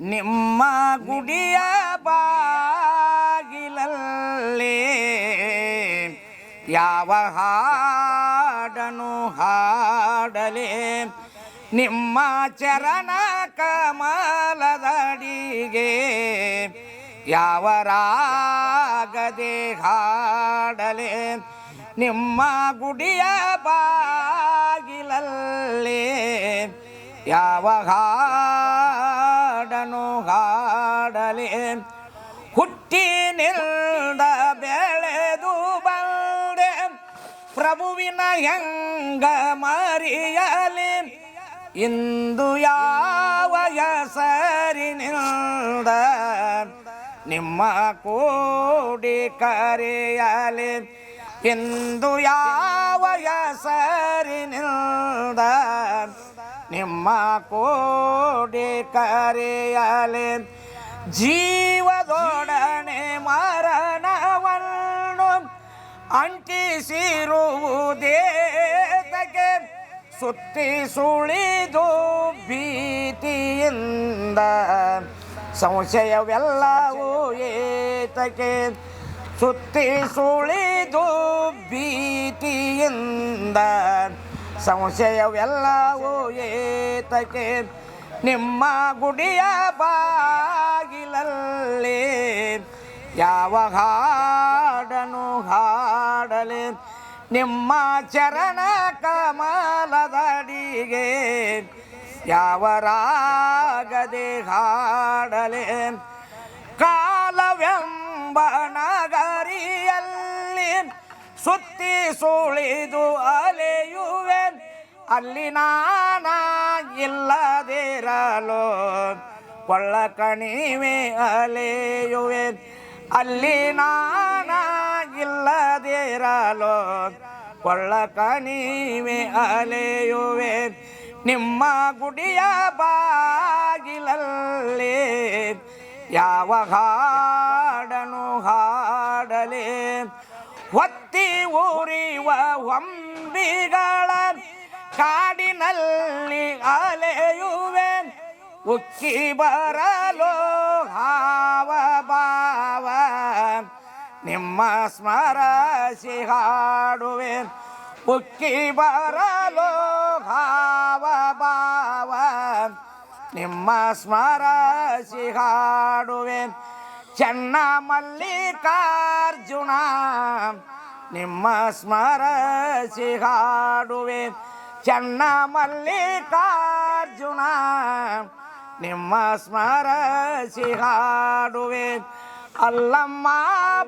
ನಿಮ್ಮ ಗುಡಿಯ ಬಾಗಿಲಲ್ಲಿ ಯಾವ ಹಾಡನು ಹಾಡಲೆ? ನಿಮ್ಮ ಚರಣ ಕಮಲದಡಿಗೆ ಯಾವ ರಾಗದೆ ಹಾಡಲೆ? ನಿಮ್ಮ ಗುಡಿಯ ಬಾಗಿಲಲ್ಲಿ ಯಾವ ಹಾಡನು ಹಾಡಲಿ. ಹುಟ್ಟಿ ನಿಲ್ದ ಬೆಳೆದು ಬಂದೆ. ಪ್ರಭುವಿನ ಹೆಂಗ ಮರಿಯಲಿ. ಇಂದು ಯಾವ ಹೆಸರಿನಿಂದ ನಿಮ್ಮ ಕೋಡಿ ಕರೆಯಲಿ. ಇಂದು ಯಾವ ಹೆಸರಿನಿಂದ ನಿಮ್ಮ ಕೋಡಿ ಕರೆಯಲೆ. ಜೀವದೊಡನೆ ಮರಣವನ್ನು ಅಂಟಿಸಿರುವುದೇತಕ್ಕೆ ಸುತ್ತಿ ಸುಳಿದು ಭೀತಿಯಿಂದ ಸಂಶಯವೆಲ್ಲವೂ ಏತಕ್ಕೆ ಸುತ್ತಿ ಸುಳಿದು ಭೀತಿಯಿಂದ ಸಂಶಯವೆಲ್ಲವೂ ಏತಕ್ಕೆ? ನಿಮ್ಮ ಗುಡಿಯ ಬಾಗಿಲಲ್ಲಿ ಯಾವ ಹಾಡನು ಹಾಡಲೆ? ನಿಮ್ಮ ಚರಣ ಕಮಲದಡಿಗೆ ಯಾವ ರಾಗದೆ ಹಾಡಲೆ? ಕಾಲವೆಂಬ ನಗರಿಯಲ್ಲಿ ಸುತ್ತಿ ಸುಳಿದು ಅಲ್ಲಿ ನಾನ ಇಲ್ಲದಿರಲು ಕೊಳ್ಳ ಕಣಿವೆ ಅಲೆಯುವೆ. ಅಲ್ಲಿ ನಾನ ಇಲ್ಲದಿರಲು ಕೊಳ್ಳ ಕಣಿವೆ ಅಲೆಯುವೆ. ನಿಮ್ಮ ಗುಡಿಯ ಬಾಗಿಲಲ್ಲಿ ಯಾವ ಹಾಡನು ಹಾಡಲಿ. ಹೊತ್ತಿ ಊರಿವ ಹೊಂಬಿಗಳ ಕಾಡಿನಲ್ಲಿ ಅಲೆಯುವೆ ಉಕ್ಕಿ ಬರಲು ಹಾವ ಬಾವ ನಿಮ್ಮ ಸ್ಮರಸಿ ಹಾಡುವೆ ಉಕ್ಕಿ ಬರಲು ಹಾವ ಬಾವ ನಿಮ್ಮ ಸ್ಮರಸಿ ಹಾಡುವೆ ಚೆನ್ನ ಮಲ್ಲಿಕಾರ್ಜುನ ನಿಮ್ಮ ಸ್ಮರಸಿ ಹಾಡುವೆ ಚೆನ್ನ ಮಲ್ಲಿಕಾರ್ಜುನ, ನಿಮ್ಮ ಸ್ಮರಸಿ ಹಾಡುವೆ ಅಲ್ಲಮ್ಮ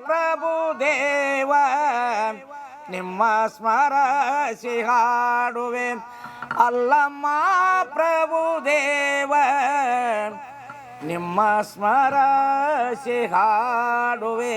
ಪ್ರಭು ದೇವ, ನಿಮ್ಮ ಸ್ಮರಸಿ ಹಾಡುವೆ ಅಲ್ಲಮ್ಮ ಪ್ರಭು ದೇವ, ನಿಮ್ಮ ಸ್ಮರಸಿ ಹಾಡುವೆ